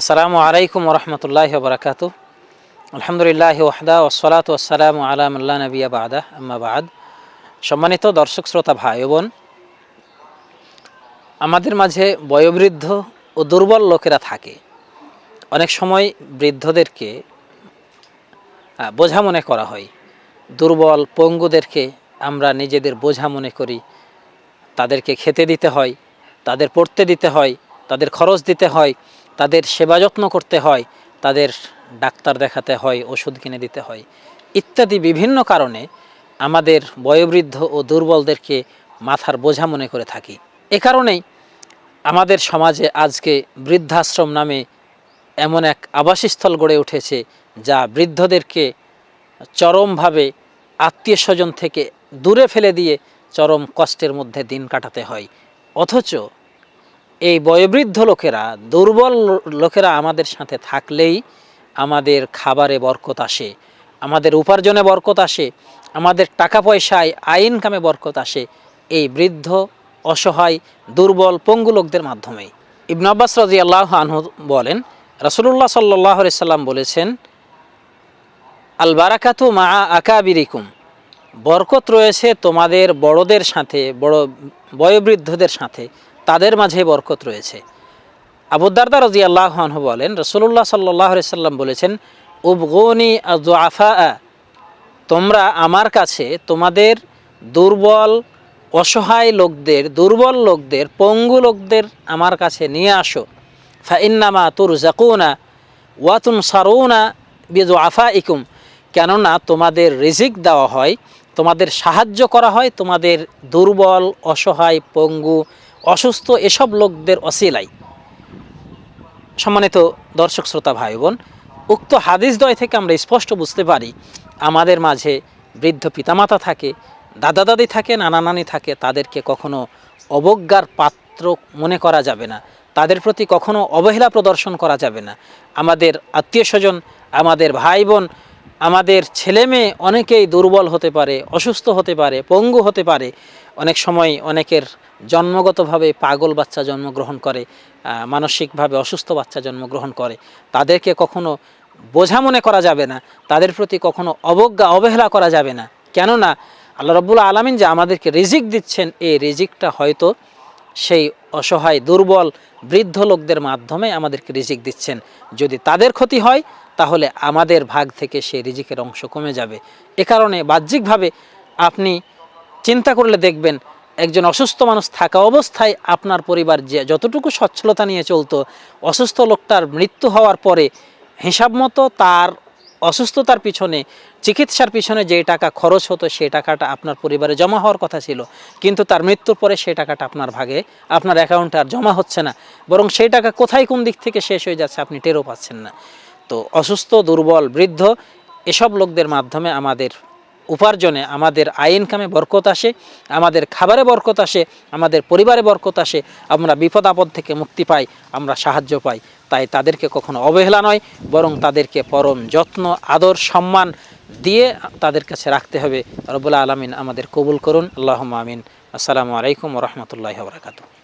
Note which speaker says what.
Speaker 1: আসসালামু আলাইকুম রহমতুল্লাহ বরকাত আলহামদুলিল্লাহ ওয়াহদা ওসলাত ওসালাম আলাম আল্লাহ নবিয়া বাদা, আম্মা বাদ। সম্মানিত দর্শক, শ্রোতা, ভাই বোন, আমাদের মাঝে বয়োবৃদ্ধ ও দুর্বল লোকেরা থাকে। অনেক সময় বৃদ্ধদেরকে বোঝা মনে করা হয়। দুর্বল পঙ্গুদেরকে আমরা নিজেদের বোঝা মনে করি। তাদেরকে খেতে দিতে হয়, তাদের পড়তে দিতে হয়, তাদের খরচ দিতে হয় তাদের সেবা যত্ন করতে হয়, তাদের ডাক্তার দেখাতে হয়, ওষুধ কিনে দিতে হয়। ইত্যাদি বিভিন্ন কারণে আমাদের বয়োবৃদ্ধ ও দুর্বলদেরকে মাথার বোঝা মনে করে থাকি। এ কারণেই আমাদের সমাজে আজকে বৃদ্ধাশ্রম নামে এমন এক আবাসস্থল গড়ে উঠেছে, যা বৃদ্ধদেরকে চরমভাবে আত্মীয় স্বজন থেকে দূরে ফেলে দিয়ে চরম কষ্টের মধ্যে দিন কাটাতে হয়। অথচ এই বয়োবৃদ্ধ লোকেরা, দুর্বল লোকেরা আমাদের সাথে থাকলেই আমাদের খাবারে বরকত আসে, আমাদের উপার্জনে বরকত আসে, আমাদের টাকা পয়সায় আইন কামে বরকত আসে এই বৃদ্ধ, অসহায়, দুর্বল, পঙ্গু লোকদের মাধ্যমে ইবন আব্বাস রাজি আল্লাহ আনহু বলেন রসুল্লাহ সাল্লাহ সাল্লাম বলেছেন আল বারাকাতু মা আকাবিরিকুম। বরকত রয়েছে তোমাদের বড়দের সাথে, বড় বয়োবৃদ্ধদের সাথে তাদের মাঝে বরকত রয়েছে। আবুদ্দারদা রাজি আল্লাহ আনহু বলেন রসুল্লাহ সাল্লাহ সাল্লাম বলেছেন, উবগনি আফা তোমরা আমার কাছে তোমাদের দুর্বল, অসহায় লোকদের, দুর্বল লোকদের, পঙ্গু লোকদের আমার কাছে নিয়ে আসো। ফা ইন্নামা তুর জাকুনা ওয়াতুন সারুনা বিদু আফা ইকুম কেননা তোমাদের রিজিক দেওয়া হয়, তোমাদের সাহায্য করা হয় তোমাদের দুর্বল, অসহায়, পঙ্গু অসুস্থ এসব লোকদের অসিলাই সম্মানিত দর্শক, শ্রোতা ভাই বোন উক্ত হাদিস দয় থেকে আমরা স্পষ্ট বুঝতে পারি, আমাদের মাঝে বৃদ্ধ পিতামাতা থাকে, দাদা দাদি থাকে, নানা নানি থাকে, তাদেরকে কখনো অবজ্ঞার পাত্র মনে করা যাবে না। তাদের প্রতি কখনো অবহেলা প্রদর্শন করা যাবে না। আমাদের আত্মীয় স্বজন, আমাদের ভাই বোন আমাদের ছেলে মেয়ে অনেকেই দুর্বল হতে পারে, অসুস্থ হতে পারে, পঙ্গু হতে পারে। অনেক সময় অনেকের জন্মগতভাবে পাগল বাচ্চা জন্মগ্রহণ করে মানসিকভাবে অসুস্থ বাচ্চা জন্মগ্রহণ করে। তাদেরকে কখনো বোঝা মনে করা যাবে না, তাদের প্রতি কখনো অবজ্ঞা, অবহেলা করা যাবে না। কেননা, আল্লাহ রব্বুল আলমিন যে আমাদেরকে রিজিক দিচ্ছেন, এই রিজিকটা হয়তো সেই অসহায়, দুর্বল, বৃদ্ধ লোকদের মাধ্যমে আমাদেরকে রিজিক দিচ্ছেন। যদি তাদের ক্ষতি হয় তাহলে আমাদের ভাগ থেকে সে রিজিকের অংশ কমে যাবে। এ কারণে বাহ্যিকভাবে আপনি চিন্তা করলে দেখবেন, একজন অসুস্থ মানুষ থাকা অবস্থায় আপনার পরিবার যে যতটুকু সচ্ছলতা নিয়ে চলতো, অসুস্থ লোকটার মৃত্যু হওয়ার পরে হিসাব মতো তার অসুস্থতার পিছনে, চিকিৎসার পিছনে যে টাকা খরচ হতো সেই টাকাটা আপনার পরিবারে জমা হওয়ার কথা ছিল। কিন্তু তার মৃত্যুর পরে সেই টাকাটা আপনার ভাগে, আপনার অ্যাকাউন্টে আর জমা হচ্ছে না। বরং সেই টাকা কোথায় কোন দিক থেকে শেষ হয়ে যাচ্ছে আপনি টেরও পাচ্ছেন না। তো অসুস্থ, দুর্বল, বৃদ্ধ, এসব লোকদের মাধ্যমে আমাদের উপার্জনে, আমাদের আইন কামে বরকত আসে, আমাদের খাবারে বরকত আসে, আমাদের পরিবারে বরকত আসে, আমরা বিপদ আপদ থেকে মুক্তি পাই, আমরা সাহায্য পাই। তাই তাদেরকে কখনো অবহেলা নয়, বরং তাদেরকে পরম যত্ন, আদর, সম্মান দিয়ে তাদের কাছে রাখতে হবে। রবুল্লা আলমিন আমাদের কবুল করুন। আল্লাহ আমিন। আসসালামু আলাইকুম রহমতুল্লাহ বরাকাতু